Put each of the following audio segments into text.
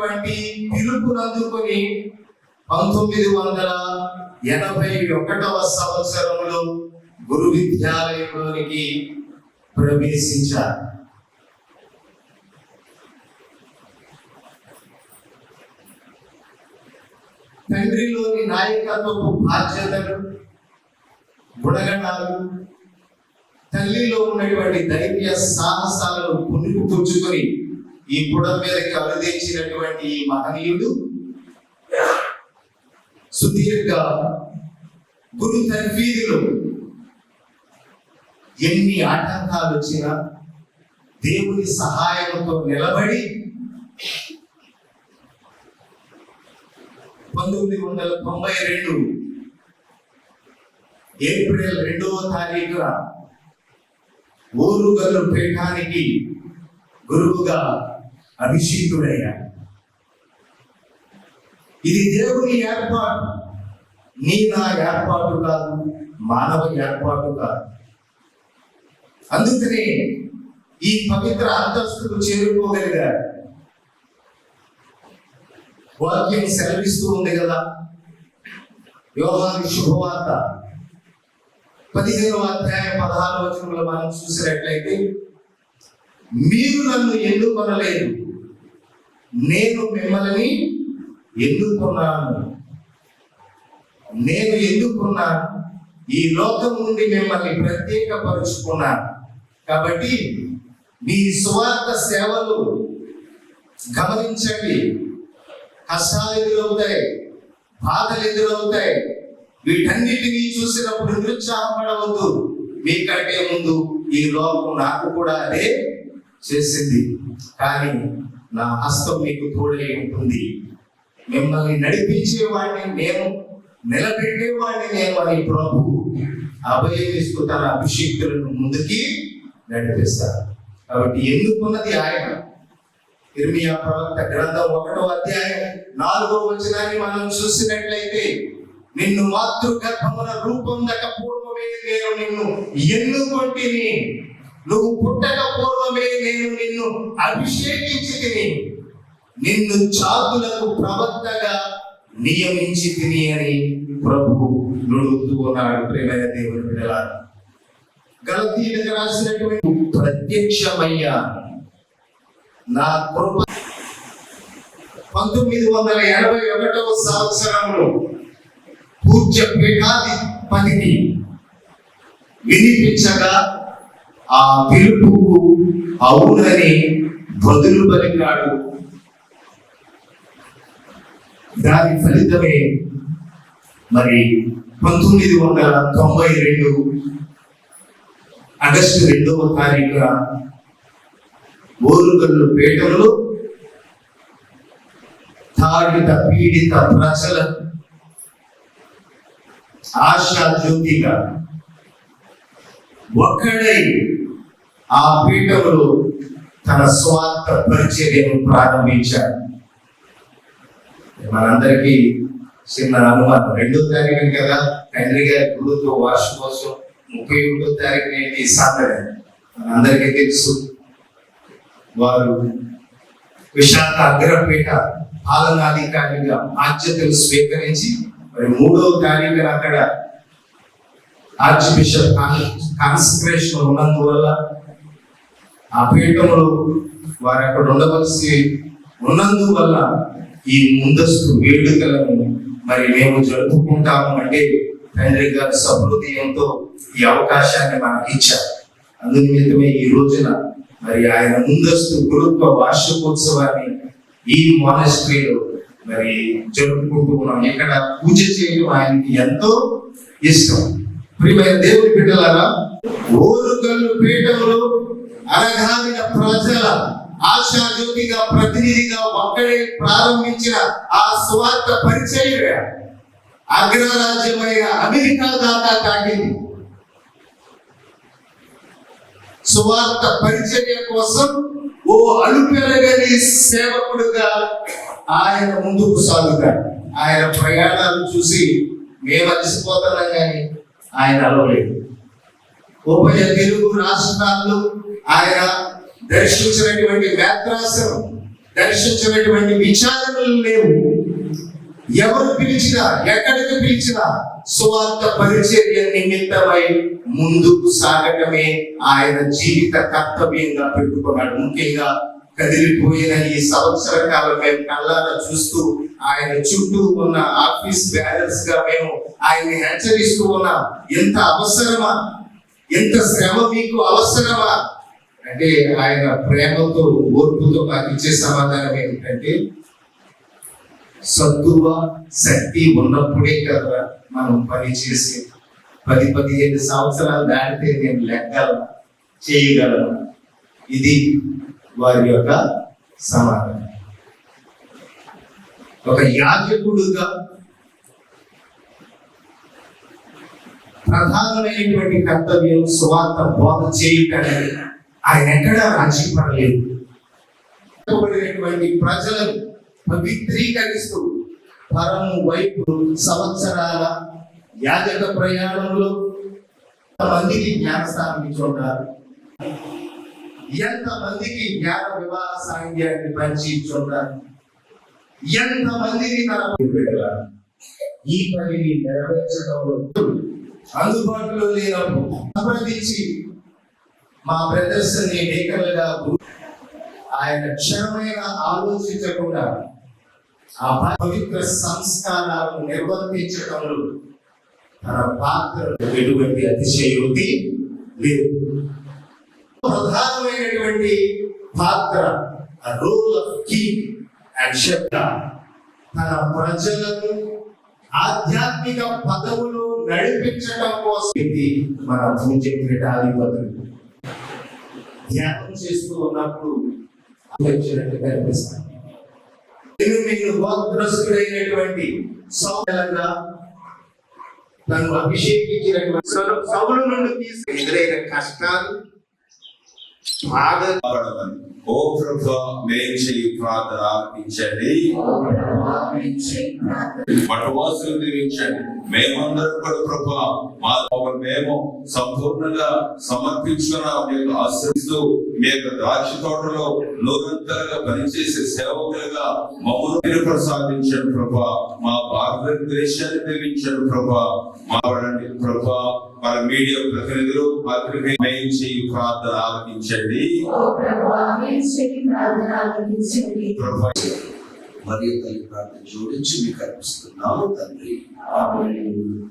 ఉన్నటువంటి పిలుపునందుకొని పంతొమ్మిది వందల ఎనభై ఒకటవ సంవత్సరంలో గురు విద్యాలయంలోనికి ప్రవేశించారు. తండ్రిలోని నాయకత్వపు బాధ్యతలు గుణగణాలు తల్లిలో ఉన్నటువంటి ధైర్య సాహసాలను పుణుకు ఈ బుడం మీదకి అరుదించినటువంటి ఈ మహనీయుడు సుదీర్ఘ గురు తర్ఫీదులో ఎన్ని ఆటంకాలు వచ్చినా దేవుని సహాయంతో నిలబడి పంతొమ్మిది వందల తొంభై రెండు ఏప్రిల్ రెండవ తారీఖున ఊరుగల్లు పీఠానికి గురువుగా అభిషేకుడయ్యా ఇది దేవుని ఏర్పాటు. నీ నా ఏర్పాటు కాదు మానవ ఏర్పాటు కాదు. అందుకనే ఈ పవిత్ర అంతస్తుకు చేరుకోగలిగారు. వాక్యం సెలవిస్తూ ఉంది కదా. యోహాను శుభవార్త పదిహేనవ అధ్యాయం పదహారు వచనంలో మనం చూసినట్లయితే మీరు నన్ను ఎన్నుకొనలేదు నేను మిమ్మల్ని ఎన్నుకున్నాను. నేను ఎన్నుకున్నాను. ఈ లోకం నుండి మిమ్మల్ని ప్రత్యేకపరుచుకున్నాను. కాబట్టి మీ స్వార్థ సేవలు గమనించండి. కష్టాలు ఎదురవుతాయి బాధలు ఎదురవుతాయి. వీటన్నిటినీ చూసినప్పుడు నిరుత్సాహపడవద్దు. మీకంటే ముందు ఈ లోకం నాకు కూడా అదే చేసింది. కానీ నా హస్తం మీకు తోడై ఉంటుంది. మిమ్మల్ని నడిపించేవాడిని నేను నిలబెట్టేవాడిని నేను అని ప్రభు అభయమిస్తూ తన అభిషేక్తులను ముందుకి నడిపిస్తారు కాబట్టి ఎందుకున్నది ఆయన? ఇర్మియా ప్రవక్త గ్రంథం ఒకటో అధ్యాయం నాలుగో వచనాన్ని మనం చూసినట్లయితే నిన్ను మాతృగర్భమున రూపొందక పూర్వమే నేను నిన్ను ఎన్నుకొంటిని? నువ్వు పుట్టక పూర్వమే నేను నిన్ను అభిషేకించి తిని నిన్ను చాతులకు ప్రవక్తగా నియమించి తిని అని ప్రభు నుడుతూ ఉన్నాడు ప్రేమైన దేవుని బిడ్డలారా. గలతీలకు రాసినటువంటి ప్రత్యక్షమయ్యా నా కృప పంతొమ్మిది వందల ఎనభై ఒకటవ సంవత్సరంలో పూజ్య పీఠాధిపతిని వినిపించగా ఆ పిలుపుకు అవునని బదులు పలికాడు. దాని ఫలితమే మరి పంతొమ్మిది వందల తొంభై రెండు ఆగస్టు రెండవ తారీఖున ఓరుగల్లు పేటలో తాడిత పీడిత ప్రజల ఆశా జ్యోతిగా ఒక్కడై ఆ పీఠంలో తన స్వార్థ పరిచర్యను ప్రారంభించాడు. మనందరికీ చిన్న అనుమానం. రెండో తారీఖు కదా తండ్రి గారి గురుతో వార్షికోత్సవం ముప్పై ఒకటో తారీఖు ఏంటి? సాటర్డే. మనందరికీ తెలుసు. వారు విశాఖ అగ్రపీఠ పాలనాధికారిగా బాధ్యతలు స్వీకరించి మరి మూడో తారీఖున అక్కడ ఆర్చ్ బిషప్ కాన్సన్ట్రేషన్ ఉన్నందువల్ల ఆ పీఠంలో వారు అక్కడ ఉండవలసి ఉన్నందువల్ల ఈ ముందస్తు వేడుకలను మరి మేము జరుపుకుంటాము అంటే తండ్రి గారి సహృదయంతో ఈ అవకాశాన్ని మనకి ఇచ్చారు అందునిమిత్తమే ఈ రోజున మరి ఆయన ముందస్తు గురుత్వ వార్షికోత్సవాన్ని ఈ మానస్ట్రీలో మరి జరుపుకుంటూ ఉన్నాం. ఇక్కడ పూజ చేయడం ఆయనకి ఎంతో ఇష్టం. ప్రియమైన దేవుని బిడ్డలారా ఓరుగల్లు పీఠంలో అరగాలిన ప్రజల ఆశాజ్యోతిగా ప్రతినిధిగా ఒక్కడే ప్రారంభించిన ఆ స్వార్థ పరిచయ అగ్రరాజ్యమైన అమెరికా దాకా తాకింది స్వార్థ పరిచర్య కోసం ఓ అలుపెరగని సేవకుడుగా ఆయన ముందుకు సాగుతాడు. ఆయన ప్రయాణాలు చూసి మేము అలసిపోతున్నాం కానీ ఆయన అలవలేదు ఉభయ తెలుగు రాష్ట్రాల్లో ఆయన దర్శించినటువంటి మేత్రాసనం దర్శించినటువంటి విచారణలు లేవు. ఎవరు పిలిచినా ఎక్కడికి పిలిచినా సువార్త పరిచర్య నిమిత్తమై ముందుకు సాగటమే ఆయన జీవిత కర్తవ్యంగా పెట్టుకున్నాడు. ముఖ్యంగా కదిలిపోయిన ఈ సంవత్సర కాలం మేము కళ్ళారా చూస్తూ ఆయన చుట్టూ ఉన్న ఆఫీస్ బ్యాలెన్స్గా మేము ఆయన్ని హెచ్చరిస్తూ ఉన్నాం. ఎంత అవసరమా? ఎంత శ్రమ మీకు అవసరమా? అంటే ఆయన ప్రేమతో ఓర్పుతో మాకు ఇచ్చే సమాధానం ఏంటంటే సత్తువ శక్తి ఉన్నప్పుడే కదా మనం పని చేసే. పది పదిహేను సంవత్సరాలు దాటితే నేను లెక్కలను చేయగలను. ఇది వారి యొక్క సమాధానం. ఒక యాజకుడుగా ప్రధానమైనటువంటి కర్తవ్యం స్వార్థ బోధ చేయటానికి ఆయన ఎక్కడా రాజీ పడలేదు. ప్రజలను పవిత్రీకరిస్తూ పరము వైపు సంవత్సరాల యాజక ప్రయాణంలో మందికి జ్ఞానస్థానం ఇచ్చుంటారు ఎంత మందికి జ్ఞాన వివాహ సాంఖ్యాన్ని పంచి ఇచ్చుంటారు ఎంత మందిని తన పెట్టారు ఈ పనిని నెరవేర్చడంలో అందుబాటులో లేనప్పుడు సంప్రదించి మా బ్రదర్స్ని లేఖలుగా ఆయన క్షణమైన ఆలోచించకుండా ఆ పవిత్ర సంస్కారాలను నిర్వర్తించడంలో తన పాత్ర ఎటువంటి అతిశయోక్తి లేదు. ప్రధానమైనటువంటి పాత్ర రోల్ ఆఫ్ కింగ్ అండ్ శబ్ద తన ప్రజలను ఆధ్యాత్మిక పదవులు నడిపించడం కోసం ఇది మన పూజ్య క్రీడాధిపతులు ధ్యానం చేస్తూ ఉన్నప్పుడు వచ్చినట్టు కనిపిస్తాను నేను మీకు గోత్రస్తుడైనటువంటి సౌలంగా నన్ను అభిషేకించినటువంటి సౌలు- నుండి తీసుకు ఎదురైన కష్టాలు. ఓ ప్రభు మేం చేయి ప్రార్థన ఆర్పించండి. పట్టువాసులు దీవించండి మేమందరం కూడా ప్రభు మా మేము సంపూర్ణంగా సమర్పించుకున్న. మీకు ఆశ్రయిస్తూ మీ యొక్క ద్రాక్ష తోటలో నూరంతరంగా పనిచేసే సేవకులుగా మమ్మల్ని ప్రసాదించండి ప్రభా. మా భారతదేశాన్ని దీవించండి ప్రభా. మా వాడండి ప్రభా మన మీడియా ప్రతినిధులు మాతృమే మేలు చేయి ప్రార్థన ఆలకించండి ప్రభా మరియు తల్లి ప్రార్థన జోడించి మీకు అర్పిస్తున్నాము తండ్రి. నేను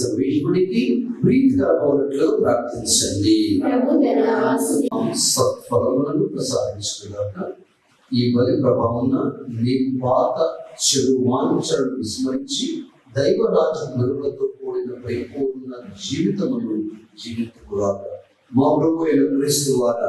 సర్వేశ్వరుడికి ప్రీతిగా ప్రార్థించండి. సత్ఫలములను ప్రసాదించుకున్నాక ఈ బలి ప్రభావం మీ పాత చెడు వాంఛలను విస్మరించి దైవ రాజ్య కూడిన పరిపూర్ణ జీవితమును జీవితకురాక మా ప్రభు అయిన క్రీస్తు వార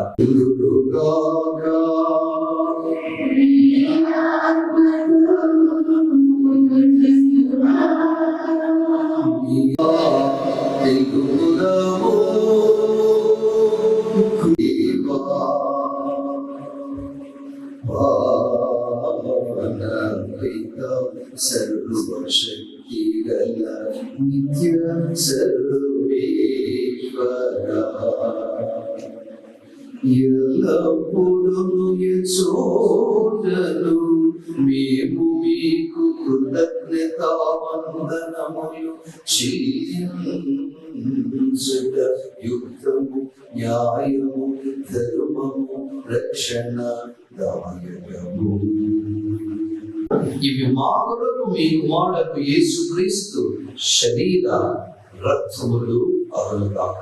ఎల్లప్పుడూ చోటను మేము మీకు కృతజ్ఞత వందనములు చెల్లించుట యుద్ధము న్యాయము ధర్మము రక్షణ దాయకము. ఇవి మా కొరకు మీ కుమారుడు యేసుక్రీస్తు శరీర రక్తములు అరులుగాక.